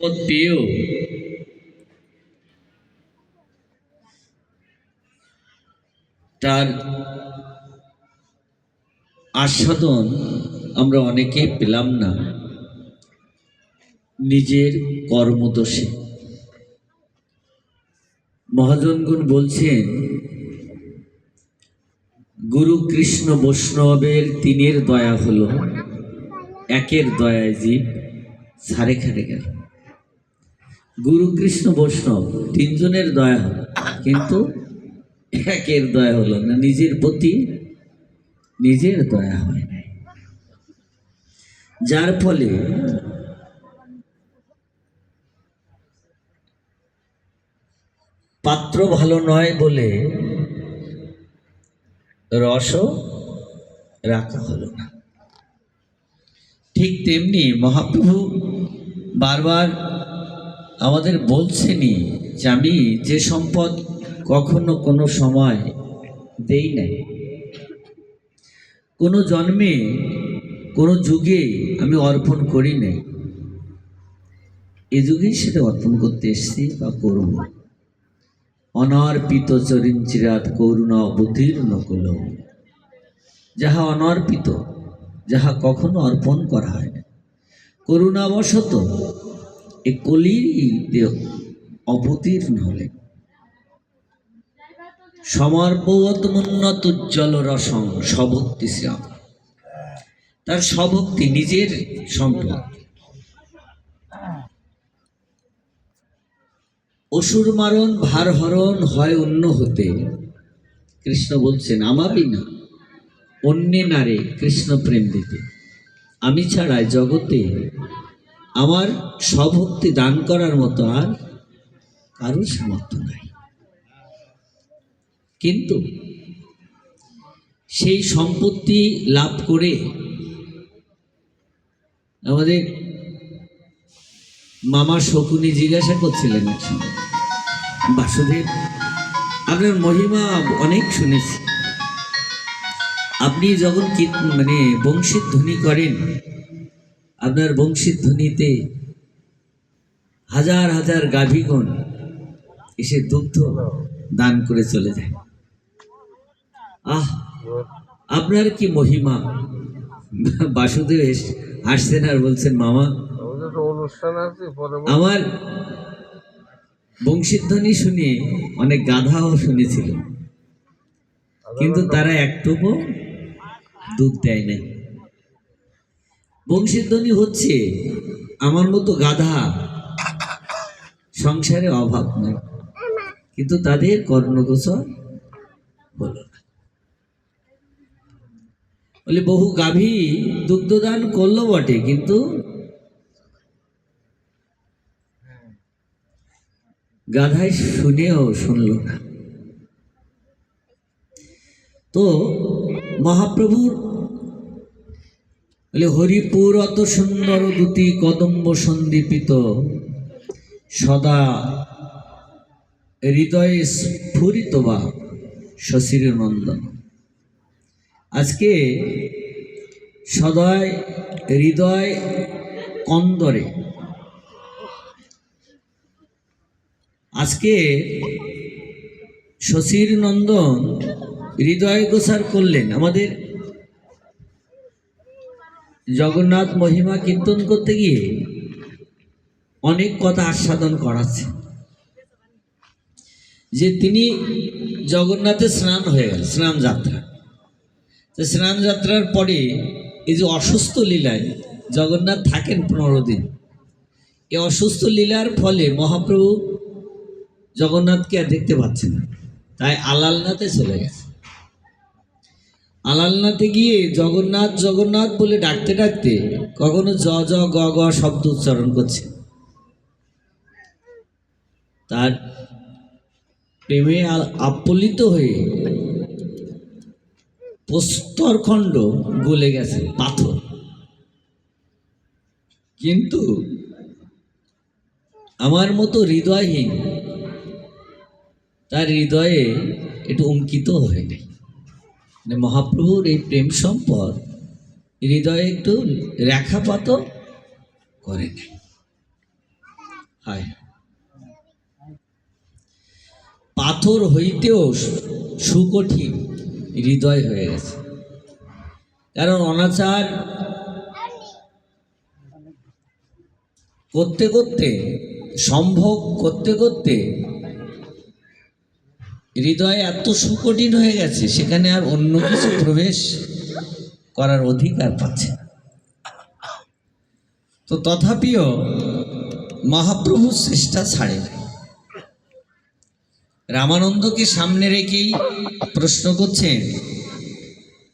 পেয়েও তার আস্বাদন আমরা অনেকে পেলাম না। নিজের কর্মদোষে। মহাজনগুণ বলছেন, গুরু কৃষ্ণ বৈষ্ণবের তিনের দয়া হলো, একের দয়ায় জীব সারে খারে গেল। গুরু কৃষ্ণ বৈষ্ণব, তিনজনের দয়া। হলো কিন্তু একের দয়া হলো না, নিজের প্রতি নিজের দয়া হয় নাই। যার ফলে পাত্র ভালো নয় বলে রসও রাখা হলো না। ঠিক তেমনি মহাপ্রভু বারবার আমাদের বলছেনই যে আমি যে সম্পদ কখনো কোনো সময় দেই নাই। কোনো জন্মে, কোনো যুগে আমি অর্পণ করি নাই। এ যুগেই সেটা অর্পণ করতে এসেছি বা করব। অনর্পিত চরিঞ্চিরাত করুণা অবতীর্ণ কল। যাহা অনর্পিত, যাহা কখনো অর্পণ করা হয় না। করুণাবশত এ কলিরই অবতীর্ণ হলেন। সমর্পবতমুন্নত উজ্জ্বল রসং সভক্তি শ্যাম। তার স্বভক্তি নিজের সম্পদ। অসুর মারণ, ভার হরণ হয় অন্য হতে। কৃষ্ণ বলছেন, আমারই না অন্যে নারে কৃষ্ণ প্রেম দিতে। আমি ছাড়া জগতে আমার স্বভক্তি দান করার মতো আর কারোর সামর্থ্য নাই। কিন্তু সেই সম্পত্তি লাভ করে আমাদের মামা শকুনি জিজ্ঞাসা করছিলেন বাসুদেব, আপনার মহিমা অনেক শুনেছি। আপনি যখন মানে বংশের ধ্বনি করেন আপনার বংশীর ধ্বনিতে হাজার হাজার গাভীগণ এসে দুগ্ধ দান করে চলে যায়। আহ আপনার কি মহিমা? বাসুদেব হাসছেন আর বলছেন মামা আমাদের তো অনুষ্ঠান আছে পরে আমার বংশীধ্বনি শুনে অনেক গাধাও শুনেছিল কিন্তু তারা একটুকু দুধ দেয় নাই। বংশীধ্বনি হচ্ছে আমার মতো গাধা। সংসারে অভাব নেই। কিন্তু তাদের কর্ণগোচর হলো বলে, বহু গাভী দুগ্ধদান করল বটে, কিন্তু গাধায় শুনেও শুনল না। তো মহাপ্রভুর বলে, হরিপুর অত সুন্দর দুটি কদম্ব সন্দীপিত। সদা হৃদয়ে স্ফুরিত বা শশীর নন্দন। আজকে সদয় হৃদয় কন্দরে। আজকে শশীর নন্দন হৃদয় গোসার করলেন। আমাদের জগন্নাথ মহিমা কীর্তন করতে গিয়ে অনেক কথা আস্বাদন করাচ্ছে। যে তিনি জগন্নাথের স্নান হয়ে গেল স্নান যাত্রা। তো স্নান যাত্রার পরে এই যে অসুস্থ লীলায় জগন্নাথ থাকেন পনেরো দিন। এই অসুস্থ লীলার ফলে মহাপ্রভু জগন্নাথকে আর দেখতে পাচ্ছেন না। তাই আলালনাথে চলে গেছে। আলালনাথে গিয়ে জগন্নাথ জগন্নাথ বলে ডাকতে ডাকতে কখনো জ জ, গ গ শব্দ উচ্চারণ করছে। তার প্রেমে আ- আপ্লুত হয়ে প্রস্তরখণ্ড গলে গেছে, পাথর। কিন্তু আমার মতো হৃদয়হীন তার হৃদয়ে একটু অঙ্কিত হয়ে নেই। মানে মহাপ্রভুর এই প্রেম সম্পদ হৃদয়ে একটু রেখাপাত করে পাথর হইতেও সুকঠিন হৃদয় হয়ে গেছে। কারণ অনাচার করতে করতে সম্ভব করতে করতে হৃদয় এত সুকঠিন হয়ে গেছে, সেখানে আর অন্য কিছু প্রবেশ করার অধিকার পাচ্ছে তো তথাপিও মহাপ্রভু চেষ্টা ছাড়ে। রামানন্দকে সামনে রেখেই প্রশ্ন করছেন